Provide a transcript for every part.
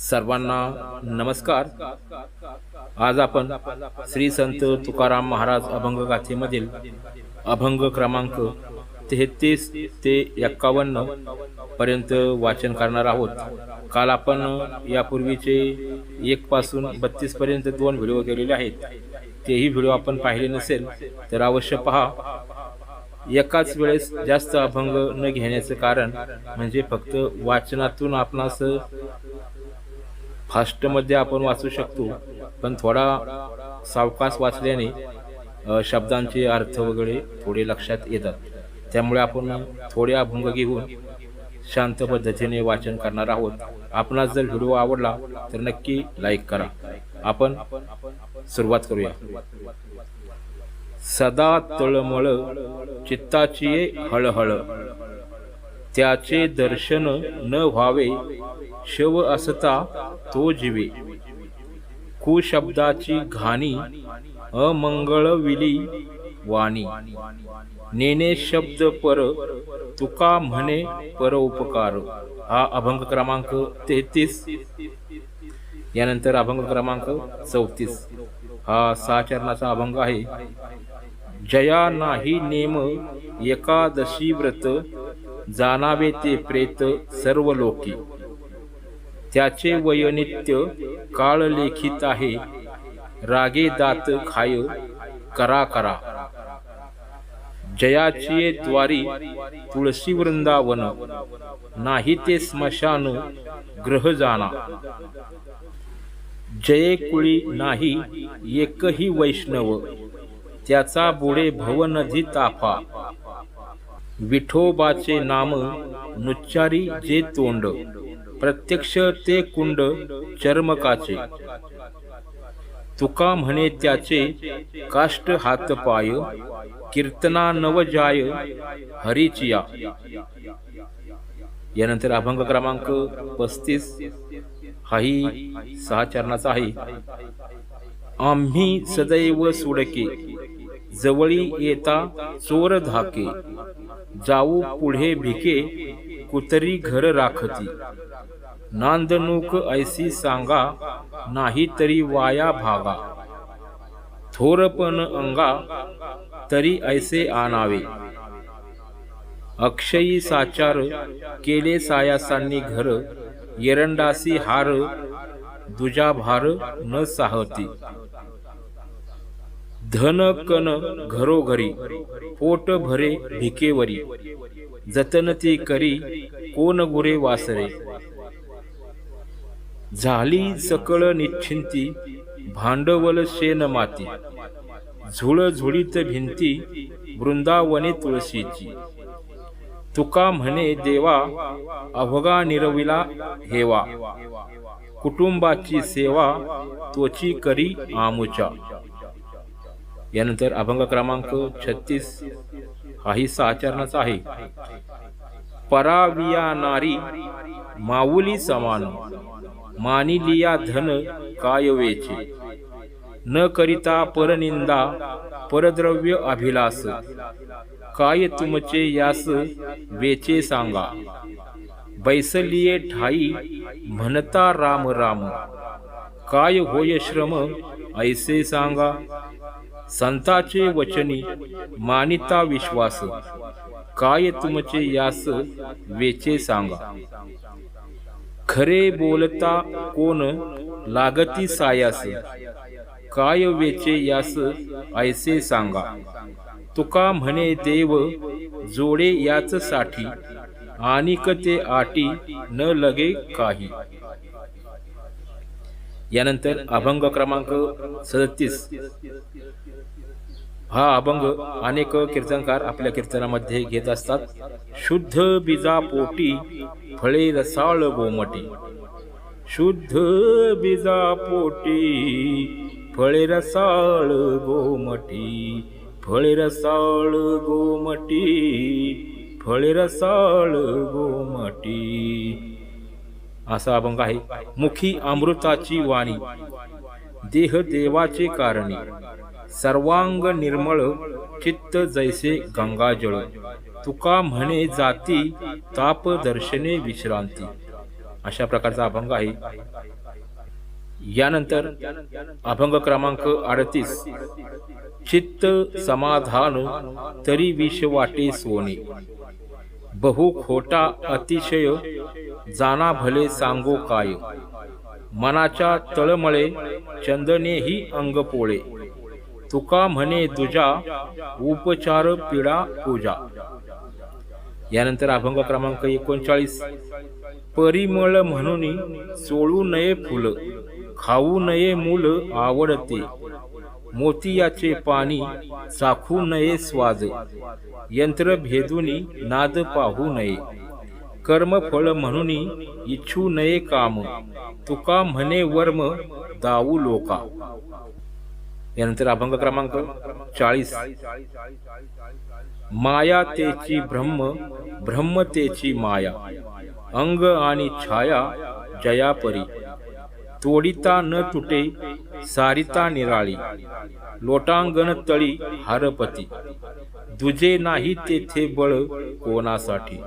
सर्वांना नमस्कार. आज आपण श्री संत तुकाराम महाराज अभंग गाथेमधील अभंग क्रमांक तेहतीस ते एक्कावन्न पर्यंत वाचन करणार आहोत. काल आपण यापूर्वीचे एक पासून बत्तीस पर्यंत दोन व्हिडिओ केलेले आहेत. तेही व्हिडिओ आपण पाहिले नसेल तर अवश्य पहा. एकाच वेळेस जास्त अभंग न घेण्याचं कारण म्हणजे फक्त वाचनातून आपणास फास्टमध्ये आपण वाचू शकतो पण थोडा सावकाश वाचल्याने शब्दांचे अर्थ वगैरे थोडे लक्षात येतात. त्यामुळे आपण थोडे अभंग घेऊन शांत पद्धतीने वाचन करणार आहोत. आपणास जर व्हिडिओ आवडला तर नक्की लाईक करा. आपण सुरुवात करूया. सदा तळमळ चित्ताची हळहळ. त्याचे दर्शन न व्हावे शव असता तो जीवे. कुशब्दाची घाणी अमंगळ विली वाणी. नेने शब्द पर तुका म्हणे पर उपकार हा अभंग क्रमांक तेहतीस. यानंतर अभंग क्रमांक चौतीस. हा सहा चरणाचा अभंग आहे. जया नाही नेम एकादशी व्रत जाणावे ते प्रेत सर्व लोकी त्याचे वयनित्य काळ लेखित आहे. रागे दात खाय करा करा. जयाची द्वारी तुळशी वृंदावन नाही ते स्मशान ग्रह जाणा जये कुळी नाही एकही वैष्णव. त्याचा बुडे भवनधी ताफा. विठोबाचे नाम नुच्चारी जे तोंड. प्रत्यक्ष ते कुंड चर्मकाचे. तुका म्हणे त्याचे काष्ट हात पाय कीर्तना नवजाय हरिचिया. यानंतर अभंग क्रमांक पस्तीस. हाही सहा चरणाचा आहे. आम्ही सदैव सुडके. जवळी येता चोर धाके. जाऊ पुढे भिके कुतरी घर राखती. नांदणूक ऐसी सांगा नाही तरी वाया भागा. थोरपण अंगा तरी ऐसे आणावे. अक्षयी साचार केले सायासांनी घर येरंडासी हार दुजा भार न साहती. धन कन घरोघरी पोट भरे भिकेवरी. जतनती करी कोण गुरे वासरे. झाली सकळ निश्चिंती भांडवल शेन माती झुळ झुळीत भिंती वृंदावने तुळशीची. तुका म्हणे देवा अभगा निरविला हेवा. कुटुंबाची सेवा त्वची करी आमुचा यानंतर अभंग क्रमांक छत्तीस हाही साचरणाचा आहे. पराविया नारी माऊली समान. मानिलिया धन कायवेचे. न करिता परनिंदा परद्रव्य अभिलास काय तुमचे यास वेचे सांगा. बैसलिये ठाई म्हणता राम राम. काय होय श्रम ऐसे सांगा. संताचे वचनी मानिता विश्वास. काय तुमचे यास वेचे सांगा. खरे बोलता कोण लागती सायास? काय वेचे यास ऐसे सांगा. तुका म्हणे देव जोडे याच साठी आनिक ते आटी न लगे काही. यानंतर अभंग क्रमांक सदतीस. हा अभंग अनेक कीर्तनकार आपल्या कीर्तनामध्ये घेत असतात. शुद्ध बीजा पोटी फळे रसाळ गोमटी शुद्ध बिजा पोटी फळे रसाळ गोमटी फळे रसाळ गोमटी फळे रसाळ गोमटी असा अभंग आहे मुखी अमृताची वाणी. देह देवाचे कारणी. सर्वांग निर्मळ चित्त जैसे गंगाजळ. तुका म्हणे जाती ताप दर्शने विश्रांती. अशा प्रकारचा अभंग आहे. यानंतर अभंग क्रमांक अडतीस. चित्त समाधान तरी विष वाटे सोने. बहु खोटा अतिशय जाना भले सांगो काय. मनाच्या तळमळे चंदनेही अंग पोळे. तुका म्हणे तुझा उपचार पिडा पूजा. यानंतर अभंग क्रमांक एकोणचाळीस. परिमळ म्हणून चोळू नये फुल खाऊ नये मूल आवडते. मोतियाचे पाणी चाखू नये स्वाद. यंत्र भेदुनी नाद पाहू नये. कर्मफळ म्हणून इच्छू नये काम. तुका म्हणे वर्म दाऊ लोका. यानंतर अभंग क्रमांक चाळीस. माया तेची ब्रह्म ब्रह्म तेची माया. अंग आणि छाया जयापरी. तोडिता न तुटे सारिता निराळी. लोटांगण तळी हारपती. दुजे नाही तेथे बळ कोणासाठी?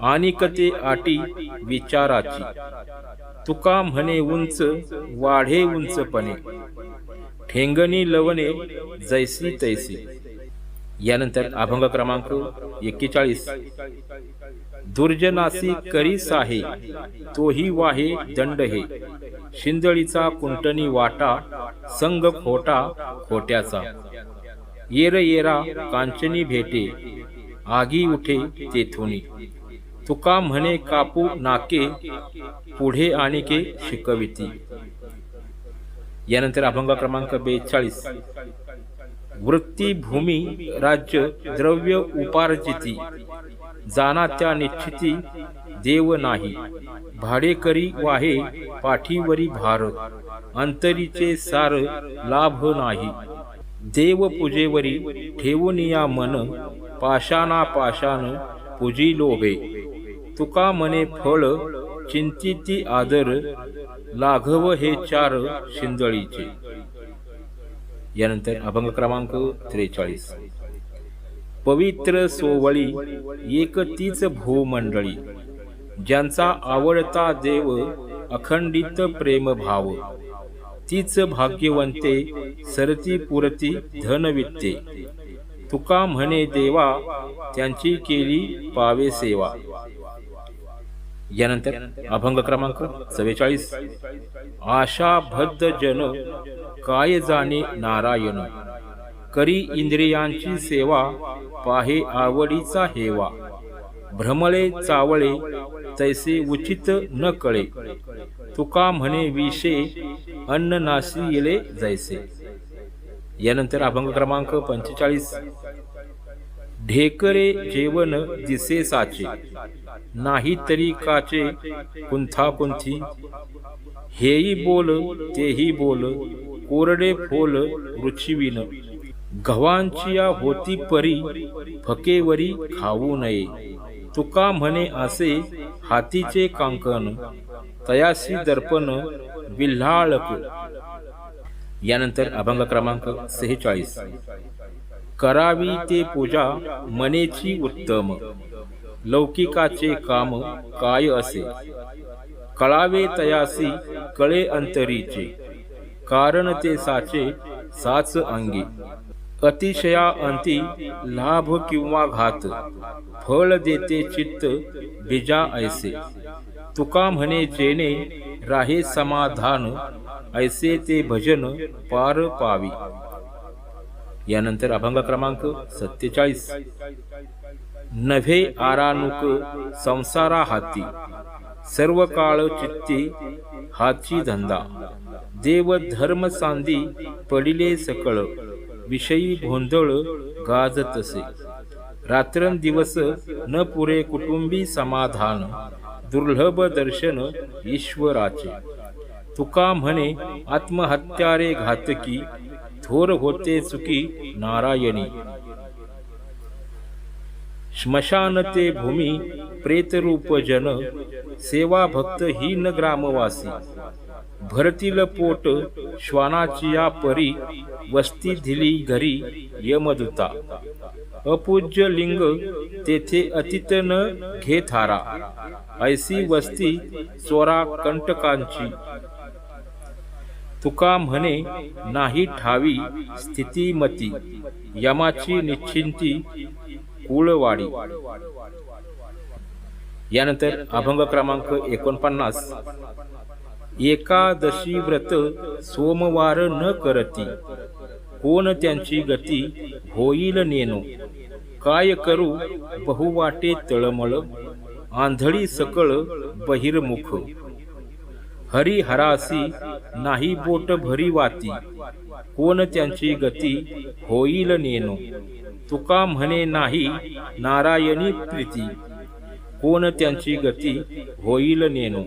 आणि कते आटी विचाराची. तुका म्हणे उंच वाढे उंचपणे. ठेंगणी लवणे जैसी तैसी. यानंतर अभंग क्रमांक एक्केचाळीस. दुर्जनासी करी साहे. तोही वाहे दंड हे. शिंदळीचा कुंटणी वाटा संग खोटा खोट्याचा. येर येरा कांचनी भेटे आगी उठे तेथुनी. तुका म्हणे कापू नाके पुढे आणिके शिकविती. यानंतर अभंग क्रमांक बेचाळीस. वृत्ती भूमी राज्य द्रव्य उपार्जिती. जाना त्या निश्चिती देव नाही. भाडेकरी वाहे पाठीवरी भार अंतरीचे सार लाभ नाही. देव पूजेवरी ठेवून या मन पाशाना पाशान पूजी लोभे. तुका मने फळ चिंतिती आदर लाघव हे चार शिंदळीचे. यानंतर अभंग क्रमांक त्रेचाळीस. पवित्र सोवळी एक तीच भूमंडळी ज्यांचा आवडता देव अखंडित प्रेम भाव तीच भाग्यवंते सरती पुरती धनवित्ते. तुका म्हणे देवा त्यांची केली पावे सेवा. यानंतर अभंग क्रमांक चव्वेचाळीस. आशा भद्द जन काय जाणे नारायण. करी इंद्रियांची सेवा पाहे आवडीचा हेवा. भ्रमळे चावळे तैसे उचित न कळे. तुका म्हणे विषे अन्न नाशी येले जायचे यानंतर अभंग क्रमांक पंचेचाळीस. ढेकरे जेवण दिसे साचे. नाही तरी काचे कुंथा कुंथी हेही बोल तेही बोल. कोरडे फोल रुचिविन गव्हांची या होती परी फकेवरी खाऊ नये. तुका म्हणे असे हातीचे कांकण तयासी दर्पण विल्हाळक. यानंतर अभंग क्रमांक सेहेचाळीस. करावी ते पूजा मनेची उत्तम. लौकिकाचे काम काय असे? कळावे तयासी कळे अंतरीचे. कारण ते साचे साच अंगी. अतिशया अंती लाभ किंवा घात. फळ देते चित्त बिजा ऐसे. तुका म्हणे जेणे राहे समाधान ऐसे ते भजन पार पावी. यानंतर अभंग क्रमांक सत्तेचाळीस. नव्हे आरानुक संसारा हाती. सर्व काळ चित्ती हाची धंदा. देव धर्म सांदी पडिले सकळ. विषयी भोंदळ गाजतसे रात्रंदिवस न पुरे कुटुंबी समाधान. दुर्लभ दर्शन ईश्वराचे. तुका म्हणे आत्महत्यारे घातकी. थोर होते चुकी नारायणी. श्मशान ते भूमी प्रेतरूप जन सेवा भक्त हीन ग्रामवासी भरतील पोट श्वानाची या परी वस्ती दिली घरी यमदूता। अपूज्य लिंग तेथे अतित न घे थारा ऐसी वस्ती चोरा कंटकांची तुका म्हणे नाही ठावी स्थितीमती यमाची निश्चिंती कुळवाडी. यानंतर अभंग क्रमांक एकोणपन्नास. एकादशी व्रत सोमवार न करती. कोण त्यांची गती होईल नेनो? काय करू? बहुवाटे तळमळ आंधळी सकळ बहिर्मुख. हरिहरासी नाही बोट भरी वाती. कोण त्यांची गती होईल नेनो? तुका म्हणे नाही नारायणी प्रीती. कोण त्यांची गती होईल नेणू?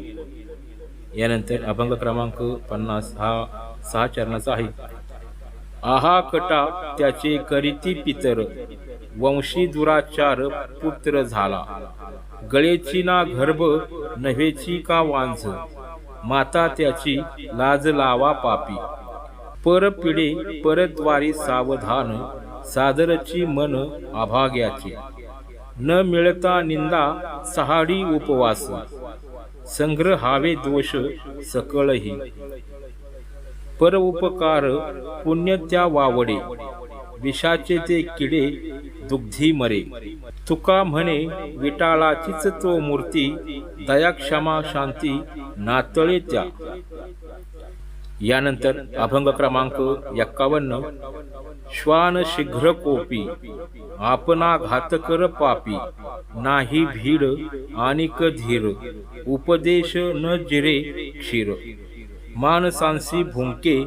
यानंतर अभंग क्रमांक पन्नास हा सहा चरणाचा आहे. आहा कटा त्याचे करीती पितर वंशी दुराचार पुत्र झाला. गळेची ना गर्भ नव्हेची का वांझ? माता त्याची लाज लावा पापी. परपिढे परद्वारी सावधान सादरची मन अभाग्याची. न मिळता निंदा सहाडी उपवास. संग्रहावे दोष सकळही. पर उपकार पुण्य त्या वावडे. विषाचे ते किडे दुग्धी मरे. तुका म्हणे विटाळाचीच तो मूर्ती दया क्षमा शांती नातळे त्या. यानंतर अभंग क्रमांक एक्कावन्न. श्वान शीघ्र कोपी आपना घातकर पापी नाही भीड आणिक धीर उपदेश न जिरे क्षीर. माणसांसी भुंके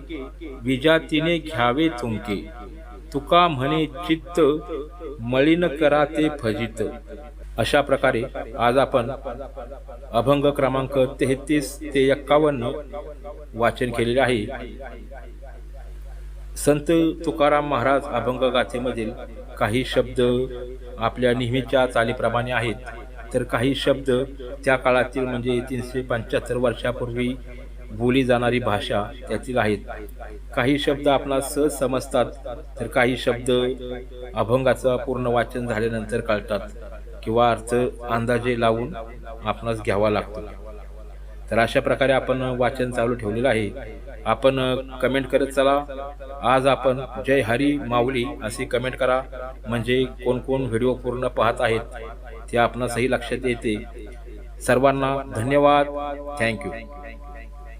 विजातीने घ्यावे थुंके. तुका म्हणे चित्त मलिन करा ते फजित. अशा प्रकारे आज आपण अभंग क्रमांक तेहतीस ते एक्कावन्न वाचन केलेले आहे. संत तुकाराम महाराज अभंग गाथेमधील काही शब्द आपल्या नेहमीच्या चालीप्रमाणे आहेत. तर काही शब्द त्या काळातील म्हणजे तीनशे पंच्याहत्तर वर्षापूर्वी बोली जाणारी भाषा त्यातील आहेत. काही शब्द आपणास सहज समजतात तर काही शब्द अभंगाचं पूर्ण वाचन झाल्यानंतर कळतात किंवा अर्थ अंदाजे लावून आपणास घ्यावा लागतो. तर अशा प्रकारे आपण वाचन चालू ठेवलेलं आहे. आपण कमेंट करत चला. आज आपण जय हरी माऊली अशी कमेंट करा. म्हणजे कोण कोण व्हिडिओ पूर्ण पाहत आहेत ते आपणासही लक्षात येते. सर्वांना धन्यवाद. थँक्यू